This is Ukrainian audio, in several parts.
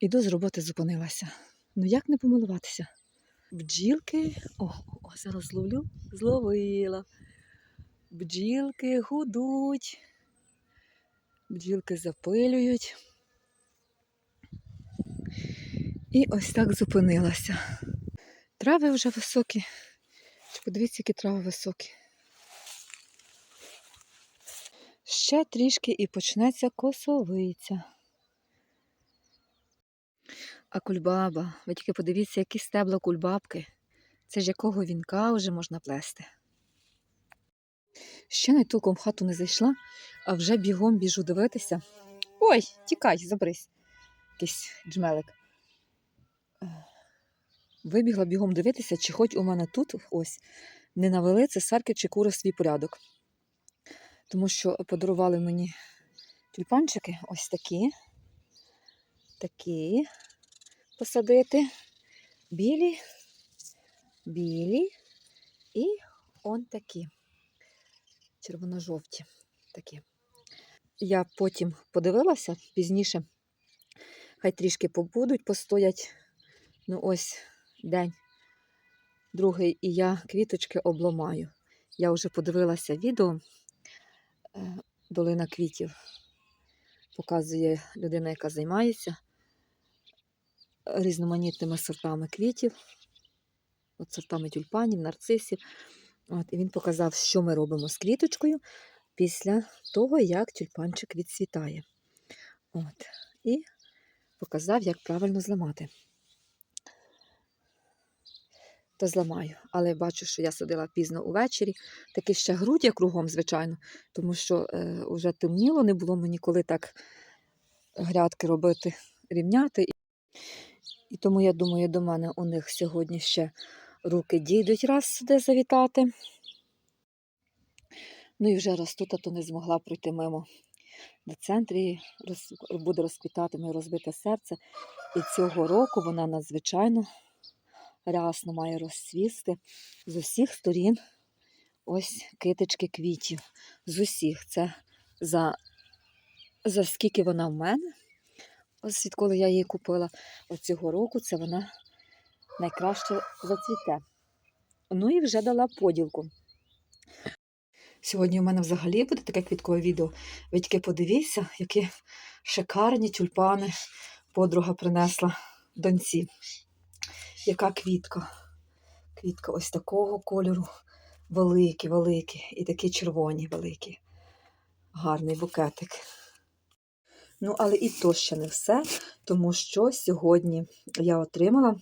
Іду з роботи зупинилася. Ну як не помилуватися? Бджілки. О, о, зараз зловлю. Зловила. Бджілки гудуть. Бджілки запилюють. І ось так зупинилася. Трави вже високі. Подивіться, які трави високі. Ще трішки і почнеться косовиця. А кульбаба, ви тільки подивіться, які стебла кульбабки. Це ж якого вінка вже можна плести. Ще не толком в хату не зайшла, а вже бігом біжу дивитися. Ой, тікай, забрись. Якийсь джмелик. Е, Вибігла бігом дивитися, чи хоч у мене тут ось не навели цесарки чи кури свій порядок. Тому що подарували мені тюльпанчики ось такі. Такі посадити. Білі, білі і он такі. Червоно-жовті такі. Я потім подивилася пізніше. Хай трішки побудуть, постоять. Ну, ось день, другий, і я квіточки обламаю. Я вже подивилася відео е, Долина квітів. Показує людина, яка займається різноманітними сортами квітів, от сортами тюльпанів, нарцисів. От, і він показав, що ми робимо з квіточкою після того, як тюльпанчик відцвітає. От, і показав, як правильно зламати. То зламаю. Але бачу, що я садила пізно увечері. Такі ще грудя кругом, звичайно, тому що е, вже темніло, не було мені коли так грядки робити, рівняти. І тому я думаю, до мене у них сьогодні ще руки дійдуть раз сюди завітати. Ну і вже раз тут, а то не змогла пройти мимо. На центрі буде розквітати моє розбите серце. І цього року вона надзвичайно рясно має розцвісти з усіх сторін. Ось китички квітів. З усіх. Це за, за скільки вона в мене. Ось відколи я її купила от цього року, це вона найкраще зацвіте. Ну і вже дала поділку. Сьогодні у мене взагалі буде таке квіткове відео. Ви подивіться, які шикарні тюльпани подруга принесла доньці. Яка квітка. Квітка ось такого кольору. Великі, великі. І такі червоні великі. Гарний букетик. Ну, але і то ще не все, тому що сьогодні я отримала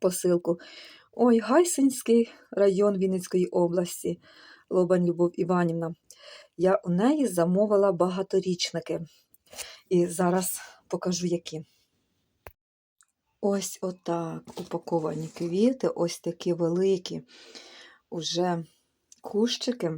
посилку. Ой, Гайсинський район Вінницької області, Лобань Любов Іванівна. Я у неї замовила багаторічники. І зараз покажу, які. Ось отак упаковані квіти, ось такі великі уже кущики.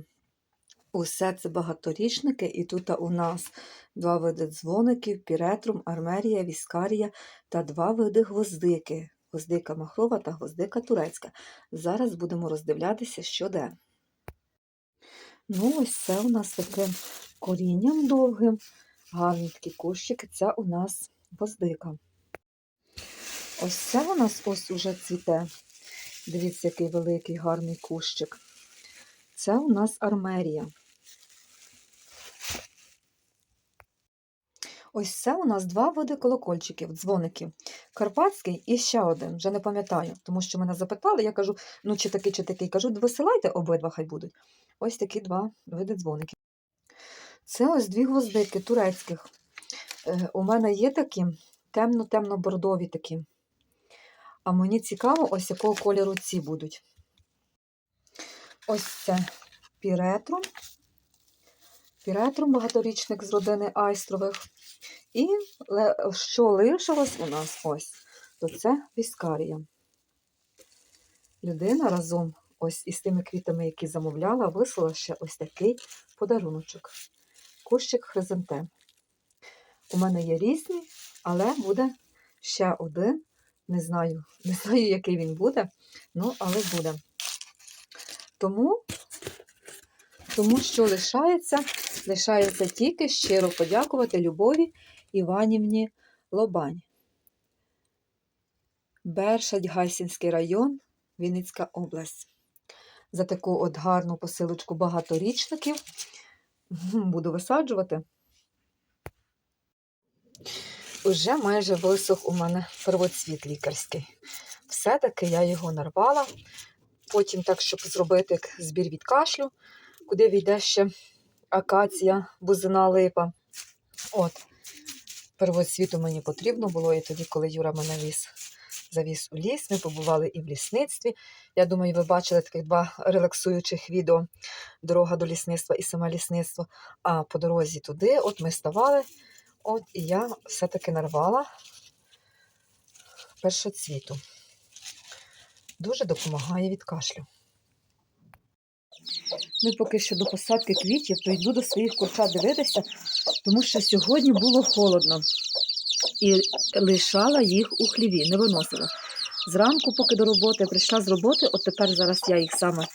Усе це багаторічники, і тут у нас два види дзвоників, піретрум, армерія, віскарія та два види гвоздики. Гвоздика махрова та гвоздика турецька. Зараз будемо роздивлятися, що де. Ну, ось це у нас таким корінням довгим. Гарні такі кущики. Це у нас гвоздика. Ось це у нас ось уже цвіте. Дивіться, який великий гарний кущик. Це у нас армерія. Ось це у нас два види колокольчиків, дзвоників. Карпатський і ще один, вже не пам'ятаю, тому що мене запитали, я кажу, ну чи такий, чи такий. Кажу, висилайте обидва, хай будуть. Ось такі два види дзвоників. Це ось дві гвоздики турецьких. Е, у мене є такі темно-темно-бордові такі. А мені цікаво, ось якого кольору ці будуть. Ось це піретрум. Піретрум багаторічник з родини айстрових. І що лишилось у нас ось, то це віскарія. Людина разом ось із тими квітами, які замовляла, вислала ще ось такий подаруночок. Кущик хризантем. У мене є різні, але буде ще один. Не знаю, не знаю, який він буде, ну, але буде. Тому, тому що лишається, лишається тільки щиро подякувати Любові Іванівні Лобань. Бершадь, Гайсінський район, Вінницька область. За таку от гарну посилочку багаторічників буду висаджувати. Уже майже висох у мене первоцвіт лікарський. Все-таки я його нарвала. Потім так, щоб зробити збір від кашлю, куди війде ще акація, бузина липа. От, первоцвіту мені потрібно було і тоді, коли Юра мене віз, завіз у ліс. Ми побували і в лісництві. Я думаю, ви бачили таких два релаксуючих відео: дорога до лісництва і саме лісництво. А по дорозі туди, от ми ставали, от і я все-таки нарвала першоцвіту. Дуже допомагає від кашлю. Ну, поки що до посадки квітів, то йду до своїх курчат дивитися, тому що сьогодні було холодно. І лишала їх у хліві, не виносила. Зранку, поки до роботи, прийшла з роботи, от тепер зараз я їх саме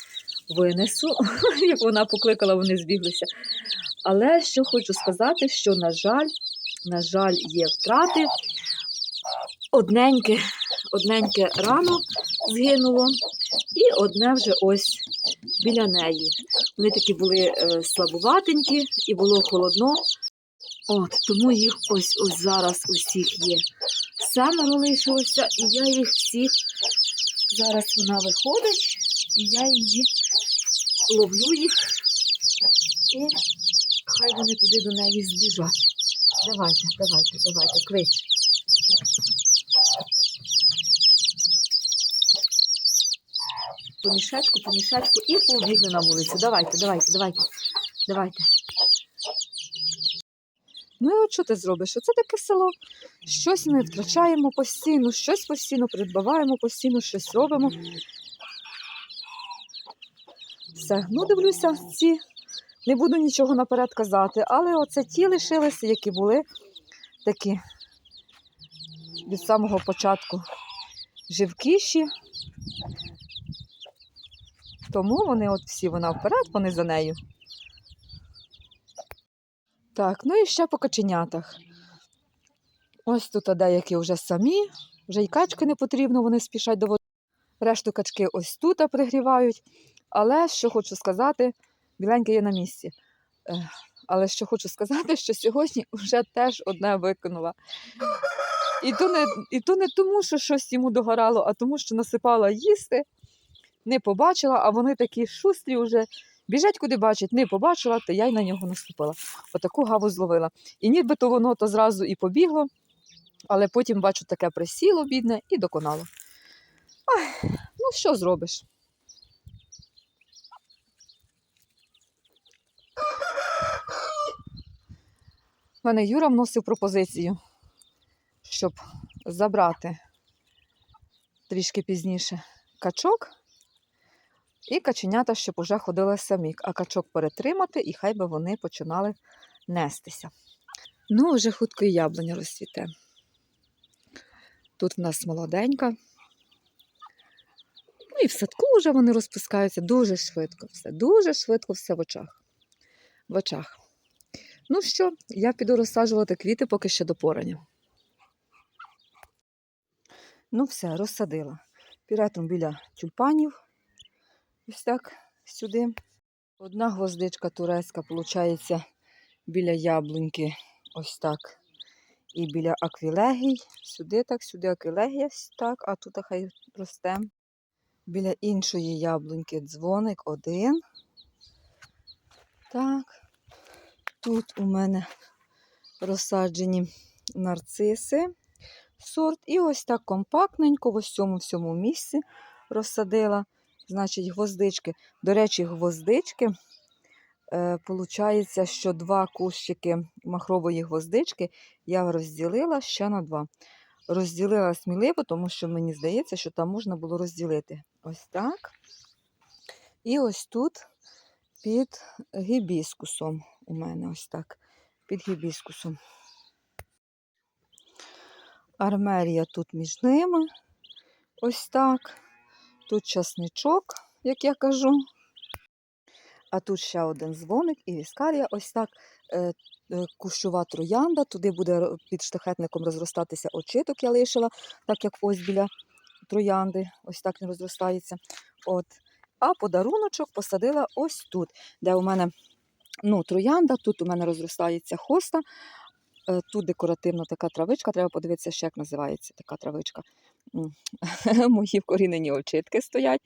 винесу. Як вона покликала, вони збіглися. Але що хочу сказати, що, на жаль, на жаль, є втрати. Одненьке, одненьке рано згинуло, і одне вже ось біля неї. Вони такі були е, слабуватенькі і було холодно. От, тому їх ось ось зараз усіх є. Семеро лишилося, і я їх всіх. Зараз вона виходить, і я її ловлю їх, і хай вони туди до неї збіжать. Давайте, давайте, давайте, клич. По мішечку, по мішечку і побігли на вулицю. Давайте, давайте, давайте, давайте. Ну і от що ти зробиш? Оце таке село. Щось ми втрачаємо постійно, щось постійно придбаваємо, постійно щось робимо. Все, ну дивлюся, ці не буду нічого наперед казати, але оце ті лишилися, які були такі від самого початку живкіші. Тому вони от всі вона вперед, вони за нею. Так, ну і ще по каченятах. Ось тут деякі вже самі, вже й качки не потрібно, вони спішать до води. Решту качки ось тут пригрівають. Але що хочу сказати, біленьке є на місці. Але що хочу сказати, що сьогодні вже теж одне викинула. І то, не, і то не тому, що щось йому догорало, а тому, що насипала їсти, не побачила, а вони такі шустрі вже. Біжать, куди бачать, не побачила, то я й на нього наступила. Отаку гаву зловила. І нібито воно то зразу і побігло, але потім бачу, таке присіло, бідне, і доконало. Ай, ну, що зробиш? У мене Юра вносив пропозицію, щоб забрати трішки пізніше качок і каченята, щоб уже ходили самі, а качок перетримати, і хай би вони починали нестися. Ну, вже хутко і яблуня розцвіте. Тут в нас молоденька. Ну і в садку вже вони розпускаються дуже швидко все, дуже швидко все в очах. В очах. Ну що, я піду розсаджувати квіти поки ще до порання. Ну, все, розсадила. Піретом біля тюльпанів. Ось так сюди. Одна гвоздичка турецька, виходить, біля яблуньки, ось так. І біля аквілегій. Сюди так, сюди аквілегія, так, а тут хай росте. Біля іншої яблуньки дзвоник один. Так. Тут у мене розсаджені нарциси сорт. І ось так компактненько в ось цьому всьому місці розсадила. Значить, гвоздички. До речі, гвоздички. Е, Получається, що два кущики махрової гвоздички я розділила ще на два. Розділила сміливо, тому що мені здається, що там можна було розділити. Ось так. І ось тут під гібіскусом. У мене ось так. Під гібіскусом. Армерія тут між ними. Ось так. Тут часничок, як я кажу. А тут ще один дзвоник і віскарія. Ось так е, е, кущова троянда. Туди буде під штахетником розростатися очиток, я лишила, так як ось біля троянди, ось так він розростається. От. А подаруночок посадила ось тут, де у мене ну, троянда, тут у мене розростається хоста, е, тут декоративна така травичка, треба подивитися, ще як називається така травичка. Мої вкорінені очітки стоять.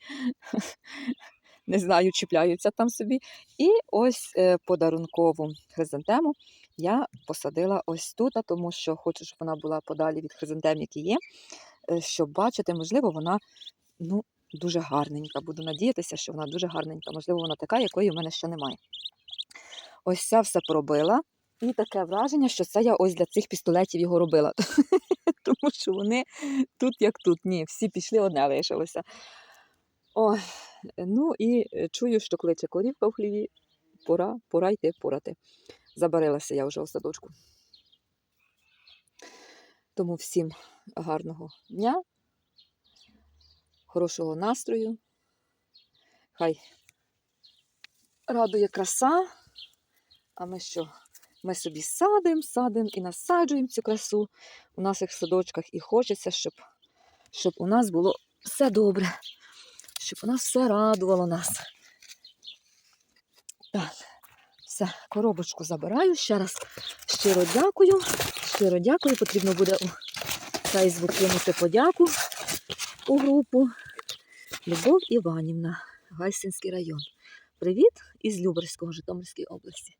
Не знаю, чіпляються там собі. І ось е, подарункову хризантему я посадила ось тут, тому що хочу, щоб вона була подалі від хризантем, які є, е, щоб бачити, можливо, вона ну, дуже гарненька. Буду надіятися, що вона дуже гарненька. Можливо, вона така, якої в мене ще немає. Ось ця все поробила. І таке враження, що це я ось для цих пістолетів його робила. Тому що вони тут як тут. Ні, всі пішли, одне лишилося. Ой, ну і е, чую, що кличе корівка в хліві. Пора, пора йти порати. Забарилася я вже у садочку. Тому всім гарного дня, хорошого настрою. Хай радує краса. А ми що? Ми собі садимо, садимо і насаджуємо цю красу у наших садочках. І хочеться, щоб, щоб у нас було все добре, щоб у нас все радувало нас. Так, все, коробочку забираю. Ще раз щиро дякую. Щиро дякую. Потрібно буде у Фейсбук кинути подяку у групу. Любов Іванівна, Гайсинський район. Привіт із Люберського Житомирської області.